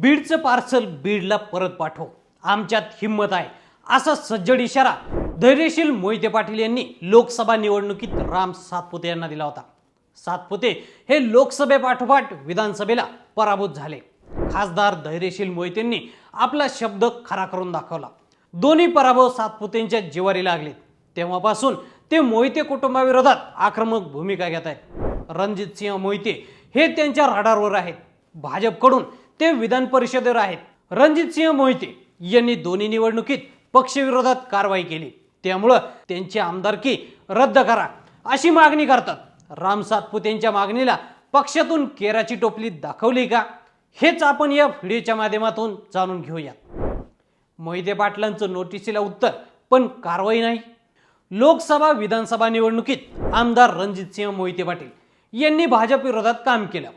बीडचं parcel बीडला परत पाठव. आमच्यात हिंमत आहे. असा सज्जड इशारा धैर्यशील मोहिते पाटील यांनी लोकसभा निवडणुकीत राम सातपुते यांना दिला होता. सातपुते हे लोकसभेपाठोपाठ विधानसभेला पराभूत झाले. खासदार धैर्यशील मोहितेंनी आपला शब्द खरा करून दाखवला. दोन्ही पराभव सातपुतेंच्या जिवारी लागले. तेव्हापासून ते मोहिते कुटुंबाविरोधात आक्रमक भूमिका घेत आहेत. रणजित सिंह मोहिते हे त्यांच्या राडारवर आहेत. भाजपकडून ते विधान परिषदेवर आहेत. रणजित सिंह मोहिते यांनी दोन्ही निवडणुकीत पक्षविरोधात कारवाई केली. त्यामुळं त्यांची आमदारकी रद्द करा अशी मागणी करतात. राम सातपुतेंच्या मागणीला पक्षातून केराची टोपली दाखवली का? हेच आपण या व्हिडिओच्या माध्यमातून जाणून घेऊयात. मोहिते पाटलांचं नोटिसीला उत्तर पण कारवाई नाही. लोकसभा विधानसभा निवडणुकीत आमदार रणजित सिंह मोहिते पाटील यांनी भाजप विरोधात काम केलं.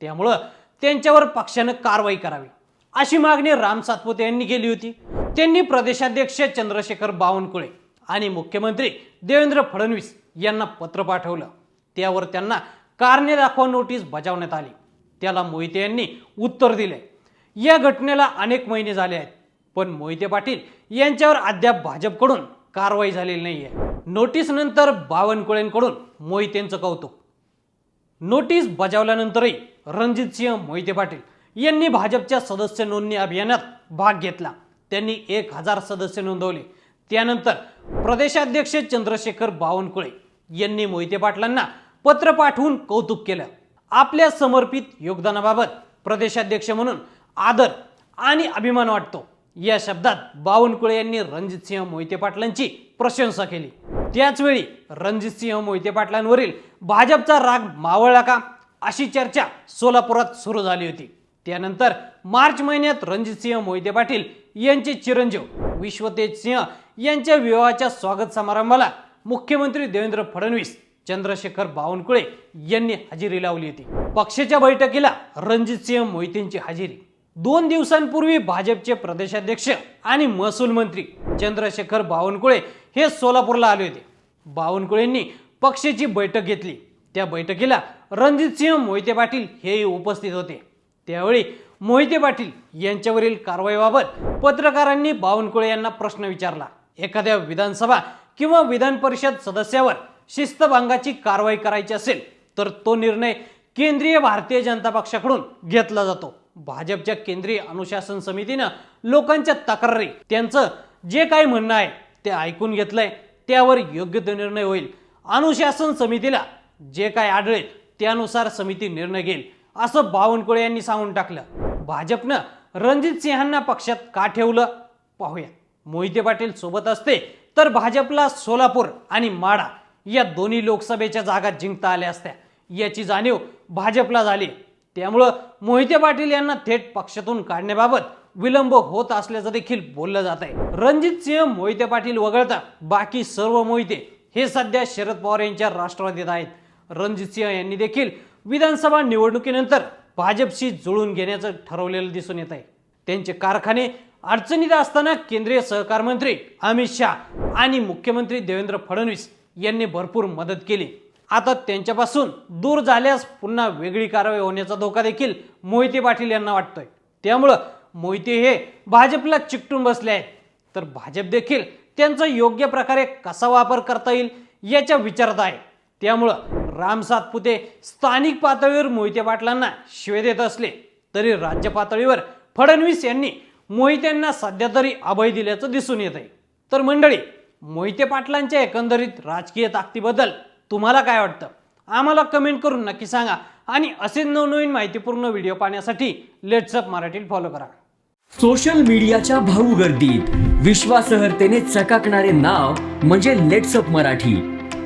त्यामुळं त्यांच्यावर पक्षानं कारवाई करावी. अशी मागणी राम सातपुते यांनी केली होती. त्यांनी प्रदेशाध्यक्ष चंद्रशेखर बावनकुळे आणि मुख्यमंत्री देवेंद्र फडणवीस यांना पत्र पाठवलं. त्यावर त्यांना कारणे दाखवा नोटीस बजावण्यात आली. त्याला मोहिते यांनी उत्तर दिले या घटनेला अनेक महिने झाले आहेत पण मोहिते पाटील यांच्यावर अद्याप भाजपकडून कारवाई झालेली नाहीये. आहे नंतर बावनकुळेंकडून मोहितेंचं कौतुक. नोटीस बजावल्यानंतरही रणजित सिंह मोहिते पाटील यांनी भाजपच्या सदस्य नोंदणी अभियानात भाग घेतला. त्यांनी एक हजार सदस्य नोंदवले. त्यानंतर प्रदेशाध्यक्ष चंद्रशेखर बावनकुळे यांनी मोहिते पाटलांना पत्र पाठवून कौतुक केलं. आपल्या समर्पित योगदानाबाबत प्रदेशाध्यक्ष म्हणून आदर आणि अभिमान वाटतो. या शब्दात बावनकुळे यांनी रणजित सिंह मोहिते पाटलांची प्रशंसा केली. त्याचवेळी रणजित सिंह मोहिते पाटलांवरील भाजपचा राग मावळला का? अशी चर्चा सोलापुरात सुरू झाली होती. त्यानंतर मार्च महिन्यात रणजित सिंह मोहिते पाटील यांचे चिरंजीव विश्वतेज सिंह यांच्या विवाहाच्या स्वागत समारंभाला मुख्यमंत्री देवेंद्र फडणवीस चंद्रशेखर बावनकुळे यांनी हजेरी लावली होती. पक्षाच्या बैठकीला रणजित सिंह मोहितेंची हजेरी. दोन दिवसांपूर्वी भाजपचे प्रदेशाध्यक्ष आणि महसूल मंत्री चंद्रशेखर बावनकुळे हे सोलापूरला आले होते. बावनकुळेंनी पक्षाची बैठक घेतली. त्या बैठकीला रणजितसिंह मोहिते पाटील हेही उपस्थित होते. त्यावेळी मोहिते पाटील यांच्यावरील कारवाईबाबत पत्रकारांनी बावनकुळे यांना प्रश्न विचारला. एखाद्या विधानसभा किंवा विधान परिषद सदस्यावर शिस्तभंगाची कारवाई करायची असेल तर तो निर्णय केंद्रीय भारतीय जनता पक्षाकडून घेतला जातो. भाजपच्या केंद्रीय अनुशासन समितीनं लोकांच्या तक्रारी त्यांचं जे काही म्हणणं आहे ते ऐकून घेतलंय. त्यावर योग्य तो निर्णय होईल. अनुशासन समितीला जे काय आढळेल त्यानुसार समिती निर्णय घेईल असं बावनकुळे यांनी सांगून टाकलं. भाजपनं रणजित सिंहांना पक्षात का ठेवलं? पाहूया. मोहिते पाटील सोबत असते तर भाजपला सोलापूर आणि माडा या दोन्ही लोकसभेच्या जागा जिंकता आल्या असत्या. याची जाणीव भाजपला झाली. त्यामुळं मोहिते पाटील यांना थेट पक्षातून काढण्याबाबत विलंब होत असल्याचं देखील बोललं जात आहे. रणजित सिंह मोहिते पाटील वगळता बाकी सर्व मोहिते हे सध्या शरद पवार यांच्या राष्ट्रवादीत आहेत. रणजित सिंह यांनी देखील विधानसभा निवडणुकीनंतर भाजपशी जुळून घेण्याचं ठरवलेलं दिसून येत आहे त्यांचे कारखाने अडचणीत असताना केंद्रीय सहकार मंत्री अमित शहा आणि मुख्यमंत्री देवेंद्र फडणवीस यांनी भरपूर मदत केली. आता त्यांच्यापासून दूर झाल्यास पुन्हा वेगळी कारवाई होण्याचा धोका देखील मोहिते पाटील यांना वाटतोय. त्यामुळं मोहिते हे भाजपला चिकटून बसले आहेत. तर भाजप देखील त्यांचा योग्य प्रकारे कसा वापर करता येईल याच्या विचारात आहे. त्यामुळं राम सातपुते स्थानिक पातळीवर मोहिते पाटलांना शिवे देत असले तरी राज्य पातळीवर फडणवीस यांनी मोहित्यांना सध्या तरी अभय दिल्याचं दिसून येत आहे तर मंडळी मोहिते पाटलांच्या एकंदरीत राजकीय ताकदीबद्दल तुम्हाला काय वाटतं? आम्हाला कमेंट करून नक्की सांगा आणि असेच नवनवीन माहितीपूर्ण व्हिडिओ पाहण्यासाठी लेट्सअप मराठीत फॉलो करा. सोशल मीडियाच्या भाऊ गर्दीत विश्वासार्हतेने चकाकणारे नाव म्हणजे लेट्सअप मराठी.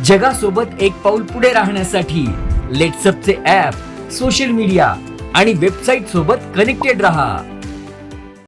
जगासोबत एक पाऊल पुढे राहण्यासाठी लेट्सअपचे ऍप सोशल मीडिया आणि वेबसाईट सोबत कनेक्टेड रहा.